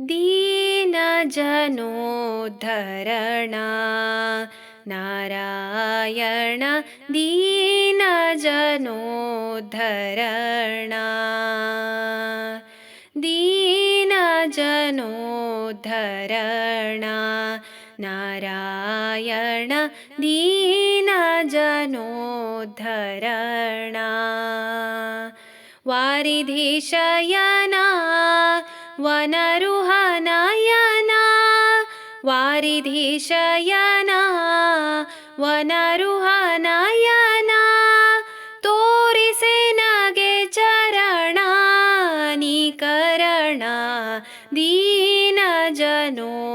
दीनजनोद्धरणा। नारायण दीनजनोद्धरणा। दीनजनोद्धरणा। नारायण दीनजनोद्धरणा। वारिधिशयना వనరుహనయనా వారిధీశయనా ವನರುಹನಯನಾ ತೋರಿಸೆ ನಗೆ ಚರಣ ನಿಕರಣ ದೀನ ಜನೋದ್ಧರಣ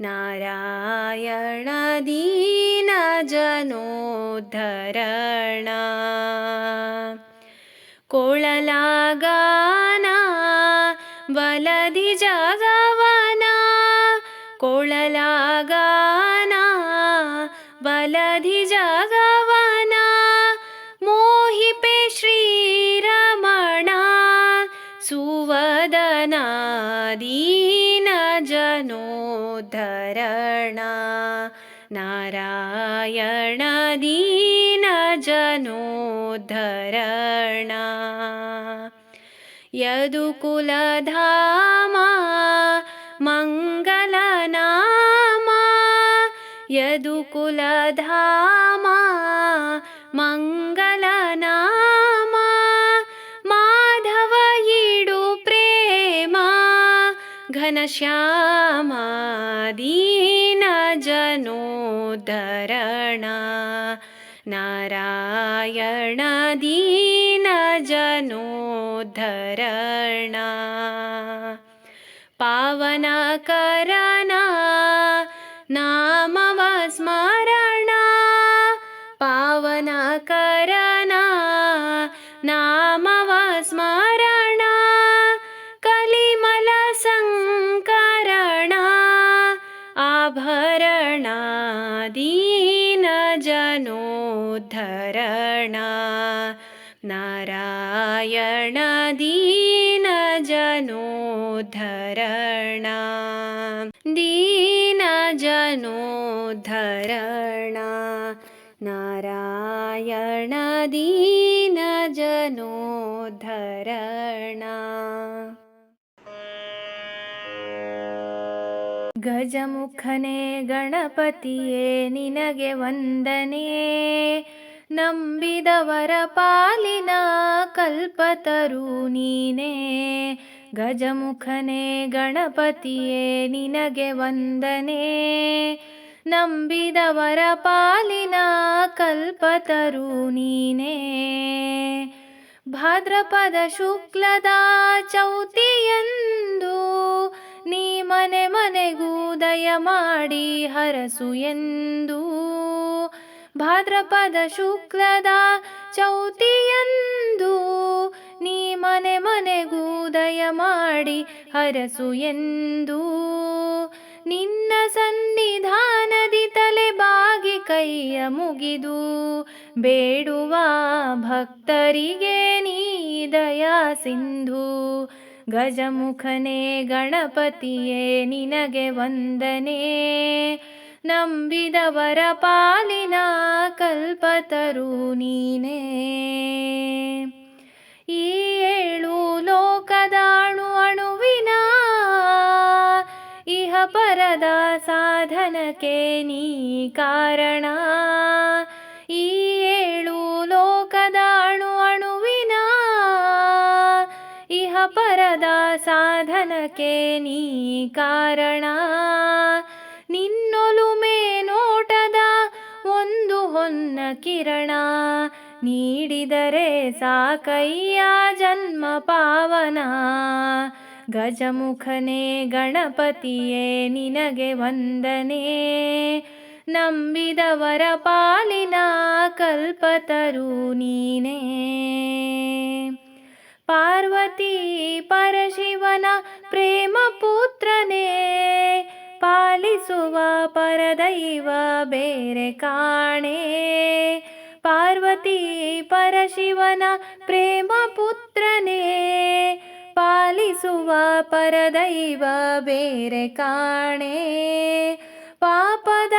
ನಾರಾಯಣ ದೀನ ಜನೋದ್ಧರಣ ಕೊಳಲಾಗ ಬಲದಿ ಜಗವನ ಕೊಳಲಾಗಾನ ಬಲದಿ ಜಗವನ ಮೋಹಿಪೆ ಶ್ರೀರಮಣ ಸುವದನ ದೀನ ಜನೋದ್ಧರಣ यदुकुलधामा यदुकुलधाम मङ्गलनाम यदुकुलधाम मङ्गलनाम माधवयीडुप्रेमा घनश्यामादीनजनोदरणा। नारायणदीनजनोद्धरणा। पावनकरणा नामवस्मरणा। पावनकरणा नामवस्मरणा। कलिमलसङ्करणा। आभरणादीनजनो धरणा। नारायण दीनजनोद्धरणा दीनजनोद्धरणा नारायण दीनजनो ಗಜಮುಖನೇ ಗಣಪತಿಯೇ, ನಿನಗೆ ವಂದನೆ. ನಂಬಿದವರ ಪಾಲಿನ ಕಲ್ಪತರು ನೀನೇ. ಗಜಮುಖನೇ ಗಣಪತಿಯೇ, ನಿನಗೆ ವಂದನೆ. ನಂಬಿದವರ ಪಾಲಿನ ಕಲ್ಪತರು ನೀನೇ. ಭಾದ್ರಪದ ಶುಕ್ಲದ ಚೌತಿಯಂದು ದಯ ಮಾಡಿ ಹರಸು ಎಂದು. ಭಾದ್ರಪದ ಶುಕ್ಲದ ಚೌತಿಯಂದು ನೀ ಮನೆ ಮನೆಗೂ ದಯ ಮಾಡಿ ಹರಸು ಎಂದು. ನಿನ್ನ ಸನ್ನಿಧಾನದಿ ತಲೆ ಬಾಗಿ ಕೈಯ ಮುಗಿದು ಬೇಡುವ ಭಕ್ತರಿಗೆ ನೀ ದಯಾ ಸಿಂಧು. ಗಜಮುಖನೇ ಗಣಪತಿಯೇ, ನಿನಗೆ ವಂದನೆ. ನಂಬಿದವರ ಪಾಲಿನ ಕಲ್ಪತರು ನೀನೇ. ಈ ಏಳು ಲೋಕದಾಣು ಅಣುವಿನ ಇಹ ಪರದ ಸಾಧನಕ್ಕೆ ನೀ ಕಾರಣ. ಈ ಪರದ ಸಾಧನಕ್ಕೆ ನೀ ಕಾರಣ. ನಿನ್ನೊಲುಮೆ ನೋಟದ ಒಂದು ಹೊನ್ನ ಕಿರಣ. ನೀಡಿದರೆ ಸಾಕಯ್ಯ ಜನ್ಮ ಪಾವನ. ಗಜಮುಖನೇ ಗಣಪತಿಯೇ ನಿನಗೆ ವಂದನೆ. ನಂಬಿದವರ ಪಾಲಿನ ಕಲ್ಪತರು ನೀನೇ. ಪಾರ್ವತಿ ಪರಶಿವನ ಪ್ರೇಮ ಪುತ್ರನೇ, ಪಾಲಿಸುವ ಪರದೈವ ಬೇರೆ ಕಾಣೆ. ಪಾರ್ವತಿ ಪರಶಿವನ ಪ್ರೇಮ ಪುತ್ರನೇ, ಪಾಲಿಸುವ ಪರದೈವ ಬೇರೆ ಕಾಣೆ. ಪಾಪದ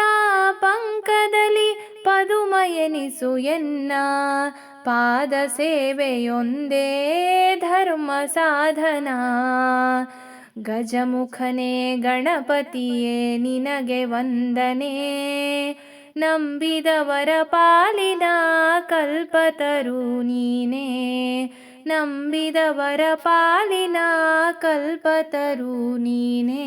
ಪಂಕದಲ್ಲಿ ಪದುಮಯನಿಸು ಎನ್ನ ಪಾದ ಸೇವೆಯೊಂದೇ ಧರ್ಮ ಸಾಧನ. ಗಜಮುಖನೇ ಗಣಪತಿಯೇ, ನಿನಗೆ ವಂದನೆ. ನಂಬಿದವರ ಪಾಲಿನ ಕಲ್ಪತರು ನೀನೇ. ನಂಬಿದವರ ಪಾಲಿನ ಕಲ್ಪತರು ನೀನೇ.